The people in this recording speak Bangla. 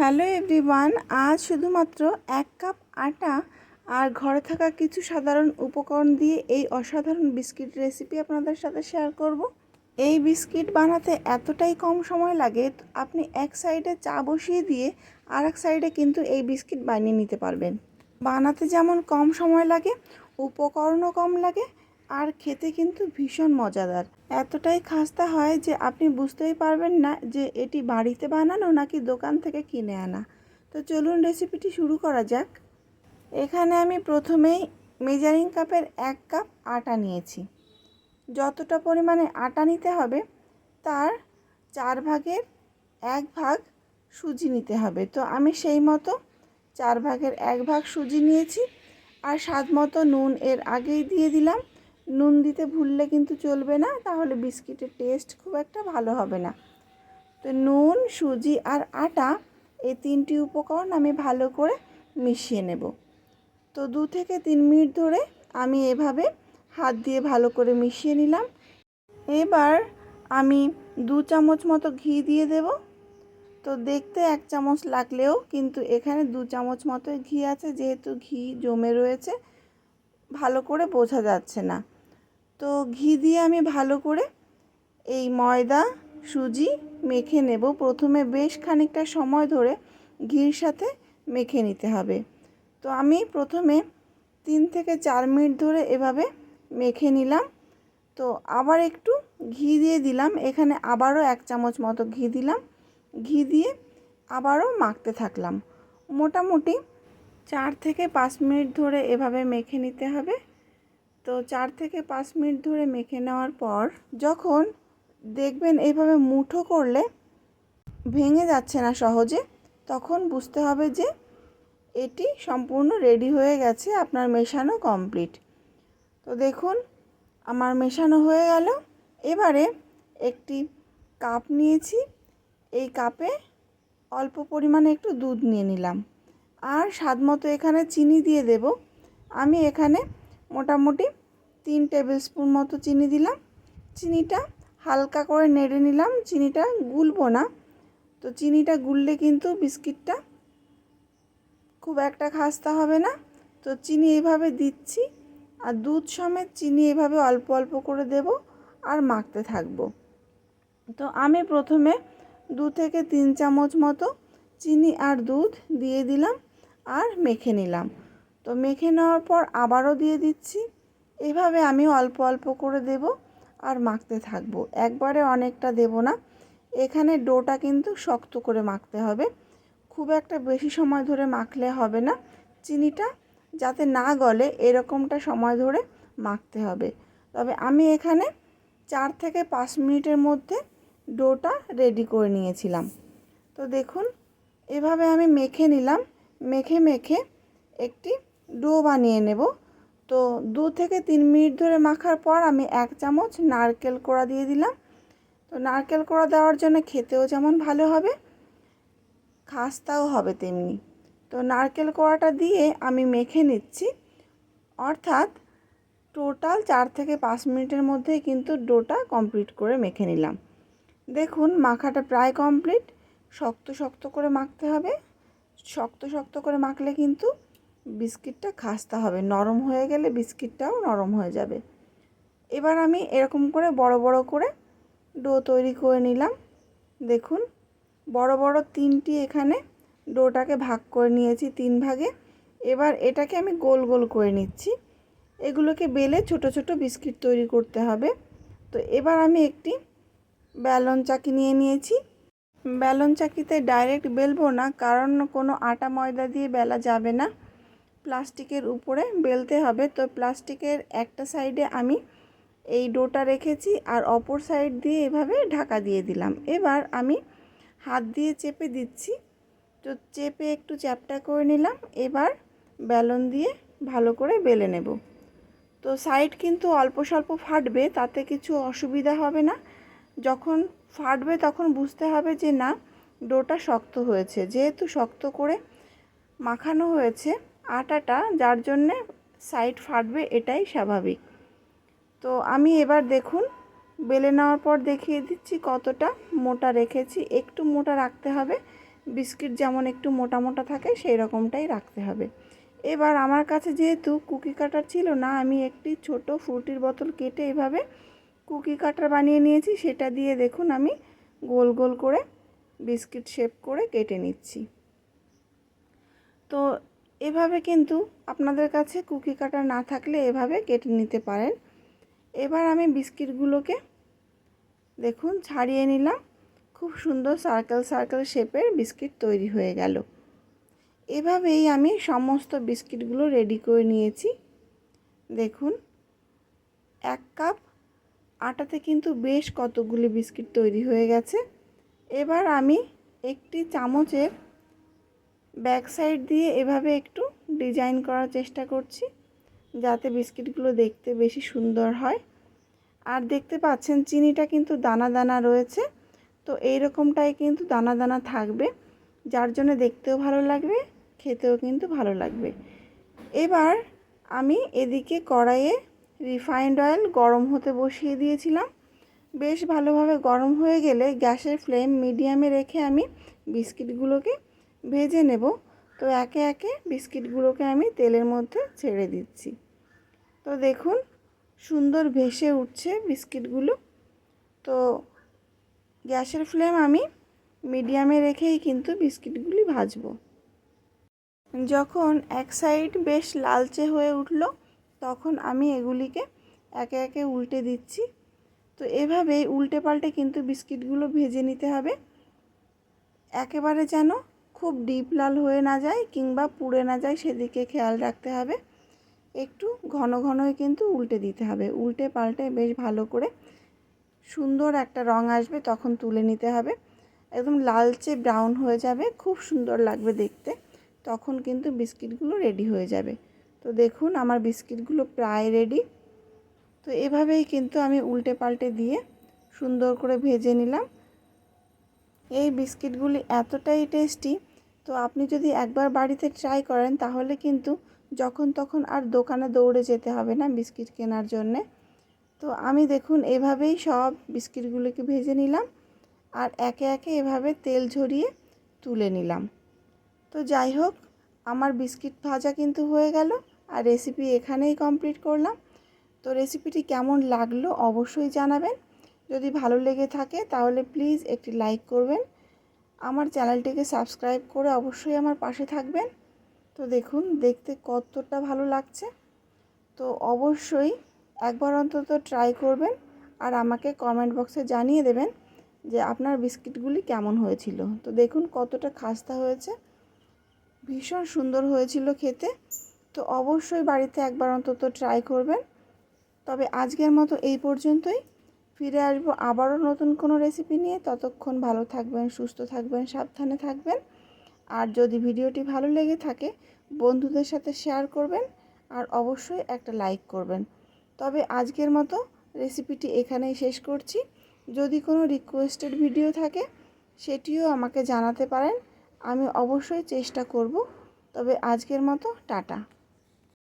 হ্যালো এভরিওয়ান, আজ শুধুমাত্র এক কাপ আটা আর ঘরে থাকা কিছু সাধারণ উপকরণ দিয়ে এই অসাধারণ বিস্কিট রেসিপি আপনাদের সাথে শেয়ার করব। এই বিস্কিট বানাতে এতটাই কম সময় লাগে, আপনি এক সাইডে চা বসিয়ে দিয়ে আর এক সাইডে কিন্তু এই বিস্কিট বানিয়ে নিতে পারবেন। বানাতে যেমন কম সময় লাগে, উপকরণও কম লাগে আর খেতে কিন্তু ভীষণ মজাদার। এতটাই খাস্তা হয় যে আপনি বুঝতেই পারবেন না যে এটি বাড়িতে বানানো নাকি দোকান থেকে কিনে আনা। তো চলুন রেসিপিটি শুরু করা যাক। এখানে আমি প্রথমেই মেজারিং কাপের এক কাপ আটা নিয়েছি। যতটা পরিমাণে আটা নিতে হবে, তার চার ভাগের এক ভাগ সুজি নিতে হবে। তো আমি সেই মতো চার ভাগের এক ভাগ সুজি নিয়েছি, আর স্বাদ মতো নুন এর আগেই দিয়ে দিলাম। নুন দিতে ভুললে কিন্তু চলবে না, তাহলে বিস্কিটের টেস্ট খুব একটা ভালো হবে না। তো নুন, সুজি আর আটা এই তিনটি উপকরণ আমি ভালো করে মিশিয়ে নেব। তো দু থেকে তিন মিনিট ধরে আমি এভাবে হাত দিয়ে ভালো করে মিশিয়ে নিলাম। এবার আমি দু চামচ মতো ঘি দিয়ে দেব। তো দেখতে এক চামচ লাগলেও কিন্তু এখানে দু চামচ মতো ঘি আছে, যেহেতু ঘি জমে রয়েছে, ভালো করে বোঝা যাচ্ছে না। তো ঘি দিয়ে আমি ভালো করে এই ময়দা, সুজি মেখে নেব। প্রথমে বেশ খানিকটা সময় ধরে ঘির সাথে মেখে নিতে হবে। তো আমি প্রথমে তিন থেকে চার মিনিট ধরে এভাবে মেখে নিলাম। তো আবার একটু ঘি দিয়ে দিলাম। এখানে আবারও এক চামচ মতো ঘি দিলাম। ঘি দিয়ে আবারও মাখতে থাকলাম। মোটামুটি চার থেকে পাঁচ মিনিট ধরে এভাবে মেখে নিতে হবে। তো চার থেকে পাঁচ মিনিট ধরে মেখে নেওয়ার পর যখন দেখবেন এইভাবে মুঠো করলে ভেঙে যাচ্ছে না সহজে, তখন বুঝতে হবে যে এটি সম্পূর্ণ রেডি হয়ে গেছে, আপনার মেশানো কমপ্লিট। তো দেখুন, আমার মেশানো হয়ে গেল। এবারে একটি কাপ নিয়েছি। এই কাপে অল্প পরিমাণে একটু দুধ নিয়ে নিলাম। আর স্বাদ মতো এখানে চিনি দিয়ে দেব। আমি এখানে মোটামুটি তিন টেবিল স্পুন মতো চিনি দিলাম। চিনিটা হালকা করে নেড়ে নিলাম। চিনিটা গুলবো না। তো চিনিটা গুললে কিন্তু বিস্কিটটা খুব একটা খাস্তা হবে না। তো চিনি এইভাবে দিচ্ছি। আর দুধ সমেত চিনি এভাবে অল্প অল্প করে দেব আর মাখতে থাকব। তো আমি প্রথমে দু থেকে তিন চামচ মতো চিনি আর দুধ দিয়ে দিলাম আর মেখে নিলাম। তো মেখে নেওয়ার পর আবারও দিয়ে দিচ্ছি। এভাবে আমি অল্প অল্প করে দেব আর মাখতে থাকব। একবারে অনেকটা দেব না। এখানে ডোটা কিন্তু শক্ত করে মাখতে হবে। খুব একটা বেশি সময় ধরে মাখলে হবে না। চিনিটা যাতে না গলে এরকমটা সময় ধরে মাখতে হবে। তবে আমি এখানে চার থেকে পাঁচ মিনিটের মধ্যে ডোটা রেডি করে নিয়েছিলাম। তো দেখুন, এভাবে আমি মেখে নিলাম। মেখে মেখে একটি ডো বানিয়ে নেব। তো দু থেকে তিন মিনিট ধরে মাখার পর আমি এক চামচ নারকেল কোড়া দিয়ে দিলাম। তো নারকেল কোড়া দেওয়ার জন্য খেতেও যেমন ভালো হবে, খাস্তাও হবে তেমনি। তো নারকেল কোড়াটা দিয়ে আমি মেখে নিচ্ছি। অর্থাৎ টোটাল চার থেকে পাঁচ মিনিটের মধ্যেই কিন্তু ডোটা কমপ্লিট করে মেখে নিলাম। দেখুন, মাখাটা প্রায় কমপ্লিট। শক্ত শক্ত করে মাখতে হবে। শক্ত শক্ত করে মাখলে কিন্তু বিস্কিটটা খাস্তা হবে। নরম হয়ে গেলে বিস্কিটটাও নরম হয়ে যাবে। এবার আমি এরকম করে বড় বড় করে ডো তৈরি করে নিলাম। দেখুন, বড় বড় তিনটি এখানে ডোটাকে ভাগ করে নিয়েছি তিন ভাগে। এবার এটাকে আমি গোল গোল করে নিচ্ছি। এগুলোকে বেলে ছোট ছোট বিস্কিট তৈরি করতে হবে। তো এবার আমি একটি ব্যালন চাকি নিয়ে নিয়েছি। ব্যালন চাকিতে ডাইরেক্ট বেলবো না, কারণ কোনো আটা ময়দা দিয়ে বেলা যাবে না। প্লাস্টিকের উপরে বেলতে হবে। তো প্লাস্টিকের একটা সাইডে আমি এই ডোটা রেখেছি আর অপর সাইড দিয়ে এভাবে ঢাকা দিয়ে দিলাম। এবার আমি হাত দিয়ে চেপে দিচ্ছি। তো চেপে একটু চ্যাপটা করে নিলাম। এবার ব্যালন দিয়ে ভালো করে বেলে নেব। তো সাইড কিন্তু অল্প স্বল্প ফাটবে, তাতে কিছু অসুবিধা হবে না। যখন ফাটবে তখন বুঝতে হবে যে না, ডোটা শক্ত হয়েছে। যেহেতু শক্ত করে মাখানো হয়েছে আটাটা, যার জন্যে সাইড ফাটবে এটাই স্বাভাবিক। তো আমি এবার দেখুন, বেলে নেওয়ার পর দেখিয়ে দিচ্ছি কতটা মোটা রেখেছি। একটু মোটা রাখতে হবে, বিস্কিট যেমন একটু মোটা মোটা থাকে সেই রকমটাই রাখতে হবে। এবার আমার কাছে যেহেতু কুকি কাটার ছিল না, আমি একটি ছোট ফ্রুটির বোতল কেটে এভাবে কুকি কাটার বানিয়ে নিয়েছি। সেটা দিয়ে দেখুন আমি গোল গোল করে বিস্কিট শেপ করে কেটে নিচ্ছি। তো এভাবে কিন্তু আপনাদের কাছে কুকি কাটার না থাকলে এভাবে কেটে নিতে পারেন। এবার আমি বিস্কিটগুলোকে দেখুন ছাড়িয়ে নিলাম। খুব সুন্দর সার্কেল সার্কেল শেপের বিস্কিট তৈরি হয়ে গেল। এভাবেই আমি সমস্ত বিস্কিটগুলো রেডি করে নিয়েছি। দেখুন, এক কাপ আটাতে কিন্তু বেশ কতগুলি বিস্কিট তৈরি হয়ে গেছে। এবার আমি একটি চামচের ব্যাক সাইড দিয়ে এভাবে একটু ডিজাইন করার চেষ্টা করছি, যাতে বিস্কিটগুলো দেখতে বেশি সুন্দর হয়। আর দেখতে পাচ্ছেন চিনিটা কিন্তু দানা দানা রয়েছে, তো এই রকমটাই কিন্তু দানা দানা থাকবে, যার জন্য দেখতেও ভালো লাগবে, খেতেও কিন্তু ভালো লাগবে। এবার আমি এদিকে কড়াইয়ে রিফাইন্ড অয়েল গরম হতে বসিয়ে দিয়েছিলাম। বেশ ভালোভাবে গরম হয়ে গেলে গ্যাসের ফ্লেম মিডিয়ামে রেখে আমি বিস্কিটগুলোকে ভেজে নেব। তো একে একে বিস্কিটগুলোকে আমি তেলের মধ্যে ছেড়ে দিচ্ছি। তো দেখুন, সুন্দর ভেসে উঠছে বিস্কিটগুলো। তো গ্যাসের ফ্লেম আমি মিডিয়ামে রেখেই কিন্তু বিস্কিটগুলি ভাজবো। যখন এক সাইড বেশ লালচে হয়ে উঠল, তখন আমি এগুলিকে একে একে উল্টে দিচ্ছি। তো এভাবেই উল্টে পাল্টে কিন্তু বিস্কিটগুলো ভেজে নিতে হবে। একেবারে যেন খুব ডিপ লাল হয়ে না যায় কিংবা পুড়ে না যায় সেদিকে খেয়াল রাখতে হবে। একটু ঘন ঘনই কিন্তু উল্টে দিতে হবে। উল্টে পাল্টে বেশ ভালো করে সুন্দর একটা রং আসবে তখন তুলে নিতে হবে। একদম লালচে ব্রাউন হয়ে যাবে, খুব সুন্দর লাগবে দেখতে। তখন কিন্তু বিস্কিটগুলো রেডি হয়ে যাবে। তো দেখুন আমার বিস্কিটগুলো প্রায় রেডি। তো এভাবেই কিন্তু আমি উল্টে পাল্টে দিয়ে সুন্দর করে ভেজে নিলাম। এই বিস্কিটগুলি এতটাই টেস্টি তো আপনি যদি একবার বাড়িতে ট্রাই করেন, তাহলে কিন্তু যখন তখন আর দোকানে দৌড়ে যেতে হবে না বিস্কিট কেনার জন্যে। তো আমি দেখুন, এভাবেই সব বিস্কিটগুলোকে ভেজে নিলাম আর একে একে এভাবে তেল ঝরিয়ে তুলে নিলাম। তো যাই হোক, আমার বিস্কিট ভাজা কিন্তু হয়ে গেল আর রেসিপি এখানেই কমপ্লিট করলাম। তো রেসিপিটি কেমন লাগল অবশ্যই জানাবেন। যদি ভালো লেগে থাকে, তাহলে প্লিজ একটি লাইক করবেন। আমার চ্যানেলটিকে সাবস্ক্রাইব করে অবশ্যই আমার পাশে থাকবেন। তো দেখুন, দেখতে কতটা ভালো লাগছে। তো অবশ্যই একবার অন্তত ট্রাই করবেন আর আমাকে কমেন্ট বক্সে জানিয়ে দেবেন যে আপনার বিস্কিটগুলি কেমন হয়েছিল। তো দেখুন, কতটা খাস্তা হয়েছে। ভীষণ সুন্দর হয়েছিল খেতে। তো অবশ্যই বাড়িতে একবার অন্তত ট্রাই করবেন। তবে আজকের মতো এই পর্যন্তই। ফিরে আসব আবারও নতুন কোনো রেসিপি নিয়ে। ততক্ষণ ভালো থাকবেন, সুস্থ থাকবেন, সাবধানে থাকবেন। আর যদি ভিডিওটি ভালো লেগে থাকে, বন্ধুদের সাথে শেয়ার করবেন আর অবশ্যই একটা লাইক করবেন। তবে আজকের মতো রেসিপিটি এখানেই শেষ করছি। যদি কোনো রিকোয়েস্টেড ভিডিও থাকে, সেটিও আমাকে জানাতে পারেন। আমি অবশ্যই চেষ্টা করব। তবে আজকের মতো, টাটা।